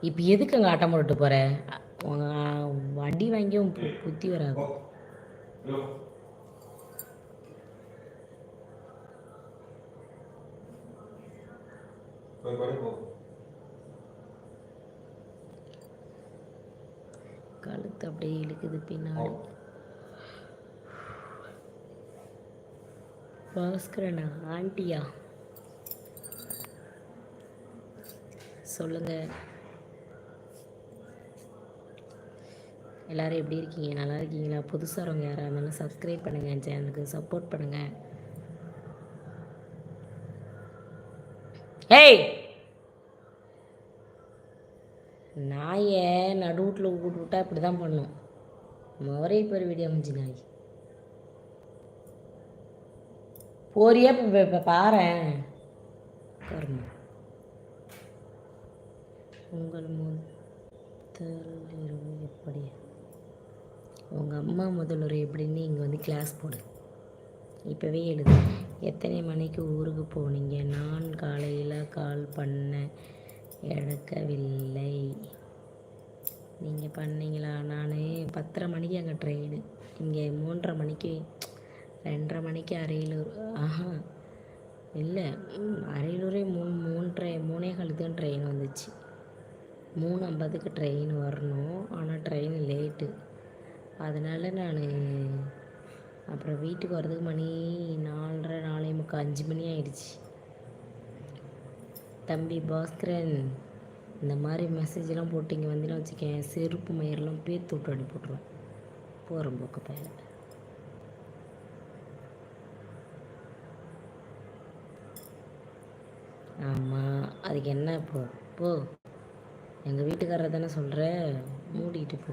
இப்போ எதுக்கு அங்கே ஆட்டம் போட்டு போகிற வண்டி வாங்கியும் பு- புத்தி வராது. கழுத்து அப்படியே இழுக்குது பின்னாடி. பாஸ்கரனா ஆண்டியா? சொல்லுங்க. எல்லாரும் எப்படி இருக்கீங்க? நல்லா இருக்கீங்களா? புதுசாக வரவங்க யாராக இருந்தாலும் சப்ஸ்கிரைப் பண்ணுங்க என் சேனலுக்கு சப்போர்ட் பண்ணுங்கள் ஏய்! நாயை நடுவுட்டில் விட்டு விட்டா இப்படி தான் பண்ணும். முறை பேர் வீடியோ முடிஞ்சு நாய். போறியே? இப்போ இப்போ பாரேன் உங்கள் முதல் எப்படி உங்கள் அம்மா முதல்வர் எப்படின்னு இங்கே வந்து கிளாஸ் போடு. இப்போவே எழுது. எத்தனை மணிக்கு ஊருக்கு போனீங்க? நான் காலையில் கால் பண்ண எடுக்கவில்லை. நீங்கள் பண்ணீங்களா? நான் பத்தரை மணிக்கு அங்கே ட்ரெயின் இங்கே மூன்றரை மணிக்கு ரெண்டரை மணிக்கு அரியலூர் ஆஹா. இல்லை அரியலூரே மூணு மூன்றரை மூணே காலத்துக்கு ட்ரெயின் வந்துச்சு. மூணு ஐம்பதுக்கு ட்ரெயின் வரணும். ஆனால் ட்ரெயின் லேட்டு அதனால் நான் அப்புறம் வீட்டுக்கு வர்றதுக்கு மணி நாலரை நாலே முக்கால் அஞ்சு மணி ஆயிடுச்சு. தம்பி பாஸ்கரன் இந்த மாதிரி மெசேஜ்லாம் போட்டு இங்கே வந்தீங்கன்னா வச்சுக்கேன் செருப்பு மயிரெல்லாம் பேத்து விட்டு அடி போட்டுருவேன். போகிற போக்க பையல. ஆமாம் அதுக்கு என்ன இப்போ? போ. எங்கள் வீட்டுக்காரர் தானே சொல்கிற மூடிக்கிட்டு போ.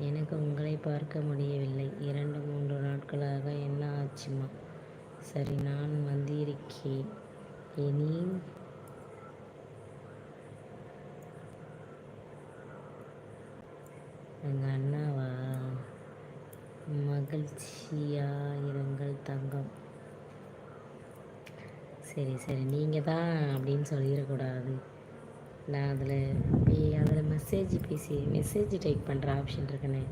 எனக்கு உங்களை பார்க்க முடியவில்லை. இரண்டு மூன்று நாட்களாக என்ன ஆச்சுமா? சரி நான் வந்திருக்கேன். இனி எங்கள் அண்ணாவா? மகிழ்ச்சியா இருங்கள் தங்கம். சரி சரி நீங்கள் தான் அப்படின்னு சொல்லிடக்கூடாது. நான் அதில் அதில் மெசேஜ் பேசி மெசேஜ் டைப் பண்ணுற ஆப்ஷன் இருக்குண்ணே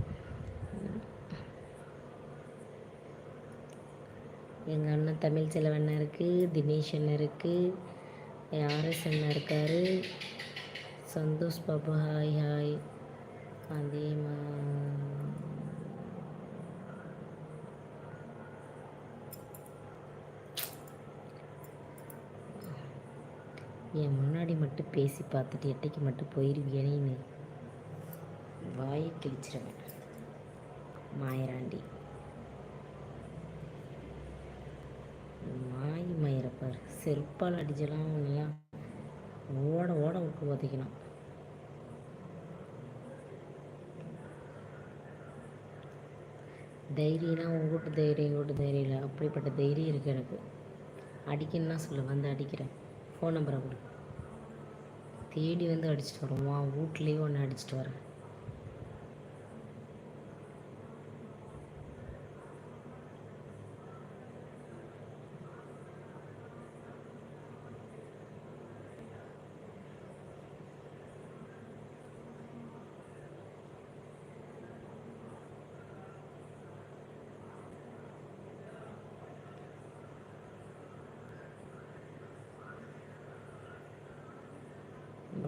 எங்கள் அண்ணன் தமிழ் செலவண்ணா இருக்குது தினேஷ் அண்ணன் இருக்குது ஆர்எஸ் அண்ணன் இருக்கார் சந்தோஷ் பாபு ஹாய் ஹாய் அதே மா என் முன்னாடி மட்டும் பேசி பார்த்துட்டு எட்டைக்கு மட்டும் போயிருவியனேன்னு வாயை கிழிச்சிருவேன் மாயராண்டி. மாய் மயிரப்பார் செருப்பால் அடிச்சலாம் எல்லாம் ஓட ஓட விட்டு உதைக்கணும். தைரியம்னா உங்கள்கிட்ட தைரியம் உங்கள்கிட்ட தைரியம் இல்லை. அப்படிப்பட்ட தைரியம் இருக்குது எனக்கு. அடிக்கணும்னா சொல்லு வந்து அடிக்கிறேன். ஃபோன் நம்பரை கொடு தேடி வந்து அடிச்சிட்டு வா வீட்லேயே ஒன்று அடிச்சிட்டு வரேன்.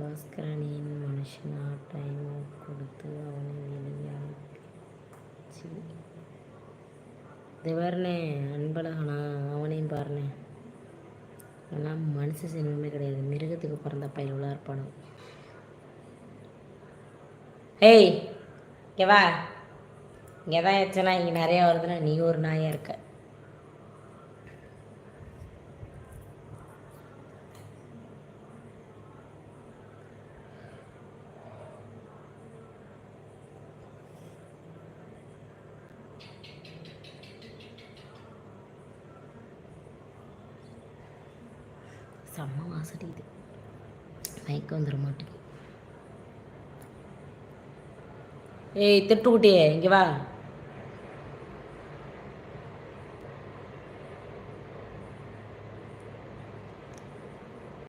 பாஸ்கரனின் மனுஷனா டைம் கொடுத்து அவனை வெளியாச்சு இது பாருண்ணே அன்பழகனா அவனையும் பாருனே அதெல்லாம் மனுஷ சின்னமே கிடையாது மிருகத்துக்கு பிறந்த பயிலுள்ளா இருப்பானு ஏய் இங்கே வா இங்கே தான் எச்சனா இங்கே நிறையா வருதுன்னா நீ ஒரு நாயாக இருக்க செம்ம வாசடி இது. மயக்கம் வந்துட மாட்டேங்குது. ஏய் திட்டுக்குட்டியே இங்கே வா.